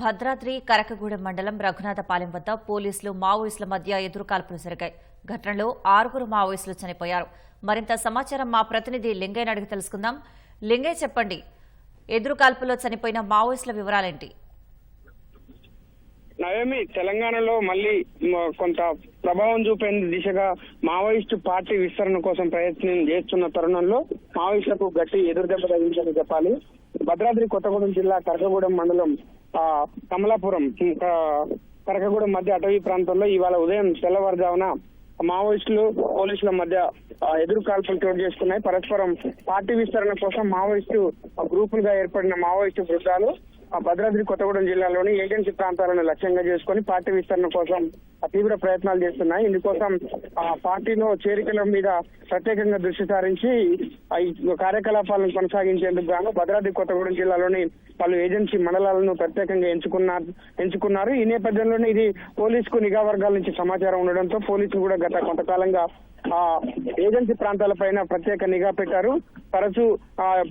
భద్రాద్రి కరకగూడెం మండలం రఘునాథపాలెం వద్ద పోలీసులు మావోయిస్టుల మధ్య ఎదురుకాల్పులు జరిగాయి. ఘటనలో ఆరుగురు మావోయిస్టులు చనిపోయారు. మరింత సమాచారం మా ప్రతినిధి లింగయ్య అడిగి తెలుసుకుందాం. లింగయ్య చెప్పండి. ఎదురుకాల్పులో చనిపోయిన మావోయిస్టుల వివరాలేంటి? నవేమి తెలంగాణలో మళ్ళీ కొంత ప్రభావం చూపే దిశగా మావోయిస్టు పార్టీ విస్తరణ కోసం ప్రయత్నం చేస్తున్న తరుణంలో మావోయిస్టులకు గట్టి ఎదురుదెబ్బ తగిలిందని చెప్పాలి. భద్రాద్రి కొత్తగూడెం జిల్లా కరకగూడెం మండలం కమలాపురం ఇంకా కరకగూడెం మధ్య అటవీ ప్రాంతంలో ఇవాళ ఉదయం తెల్లవారుజామున మావోయిస్టులు పోలీసుల మధ్య ఎదురు కాల్పులు చోటు చేసుకున్నాయి. పరస్పరం పార్టీ విస్తరణ కోసం మావోయిస్టు ఆ, గ్రూపులుగా ఏర్పడిన మావోయిస్టు బృందాలు ఆ భద్రాద్రి కొత్తగూడెం జిల్లాలోని ఏజెన్సీ ప్రాంతాలను లక్ష్యంగా చేసుకుని పార్టీ విస్తరణ కోసం తీవ్ర ప్రయత్నాలు చేస్తున్నాయి. ఇందుకోసం ఆ పార్టీలో చేరికల మీద ప్రత్యేకంగా దృష్టి సారించి ఈ కార్యకలాపాలను కొనసాగించేందుకు గాను భద్రాద్రి కొత్తగూడెం జిల్లాలోని పలు ఏజెన్సీ మండలాలను ప్రత్యేకంగా ఎంచుకున్నారు ఎంచుకున్నారు. ఈ నేపథ్యంలోనే ఇది పోలీసుకు నిఘా వర్గాల నుంచి సమాచారం ఉండడంతో పోలీసులు కూడా గత కొంతకాలంగా ఆ ఏజెన్సీ ప్రాంతాల పైన ప్రత్యేక నిఘా పెట్టారు. తరచూ ఆ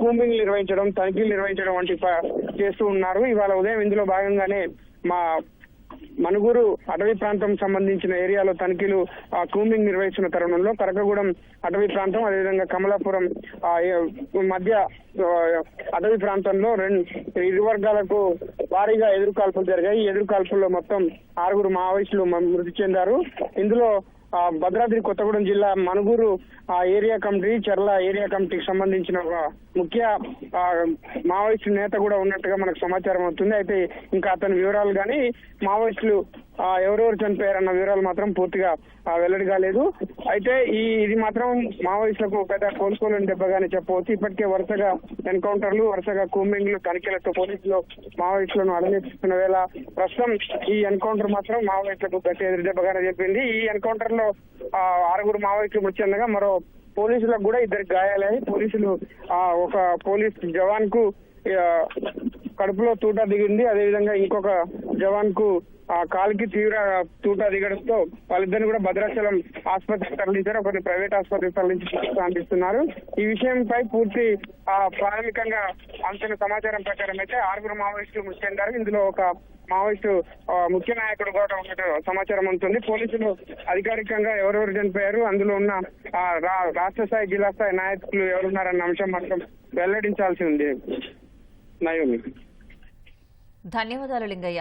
కూంబింగ్ నిర్వహించడం తనిఖీలు నిర్వహించడం వంటి ప- చేస్తూ ఉన్నారు. ఇవాళ ఉదయం ఇందులో భాగంగానే మా మనుగురు అటవీ ప్రాంతం సంబంధించిన ఏరియాలో తనిఖీలు ఆ, నిర్వహిస్తున్న తరుణంలో కరకగూడెం అటవీ ప్రాంతం అదేవిధంగా కమలాపురం మధ్య అటవీ ప్రాంతంలో రెండు ఇరు వర్గాలకు భారీగా ఎదురుకాల్పులు జరిగాయి. ఎదురుకాల్పుల్లో మొత్తం ఆరుగురు మావోయిస్టులు మృతి చెందారు. ఇందులో భద్రాద్రి కొత్తగూడెం జిల్లా మనుగూరు ఆ ఏరియా కమిటీ చర్ల ఏరియా కమిటీకి సంబంధించిన ఒక ముఖ్య మావోయిస్టు నేత కూడా ఉన్నట్టుగా మనకు సమాచారం అవుతుంది అయితే ఇంకా అతని వివరాలు కానీ మావోయిస్టులు ఎవరెవరు చనిపోయారన్న వివరాలు మాత్రం పూర్తిగా వెల్లడి కాలేదు. అయితే ఈ ఇది మాత్రం మావోయిస్టులకు పెద్ద కోలుకోలేని దెబ్బగానే చెప్పవచ్చు. ఇప్పటికే వరుసగా ఎన్కౌంటర్లు వరుసగా కూంబింగ్లు తనిఖీలతో పోలీసులు మావోయిస్టులను అడగేస్తున్న వేళ ప్రస్తుతం ఈ ఎన్కౌంటర్ మాత్రం మావోయిస్టులకు గట్టి ఎదురు దెబ్బగానే చెప్పింది. ఈ ఎన్కౌంటర్లో ఆ, ఆరుగురు మావోయిస్టులు మృతి చెందగా మరో పోలీసులకు కూడా ఇద్దరికి గాయాలయ్యాయి. పోలీసులు ఆ, ఒక పోలీస్ జవాన్కు కడుపులో తూట దిగింది. అదేవిధంగా ఇంకొక జవాన్కు ఆ కాలికి తీవ్ర తూట దిగడంతో వాళ్ళిద్దరిని కూడా భద్రాచలం ఆసుపత్రికి తరలించారు. ఒకరిని ప్రైవేట్ ఆసుపత్రికి తరలించి చికిత్స అందిస్తున్నారు. ఈ విషయంపై పూర్తి ఆ ప్రాథమికంగా అందిన సమాచారం ప్రకారం అయితే ఆరుగురు మావోయిస్టులు మృతి చెందారు ఇందులో ఒక మావోయిస్టు ముఖ్య నాయకుడు కూడా ఉన్నట్టు సమాచారం ఉంటుంది పోలీసులు అధికారికంగా ఎవరెవరు చనిపోయారు అందులో ఉన్న ఆ, రా- రాష్ట్ర స్థాయి జిల్లా స్థాయి నాయకులు ఎవరున్నారన్న అంశం మాత్రం వెల్లడించాల్సి ఉంది. ఉన్నాయో మీకు ధన్యవాదాలు లింగయ్య.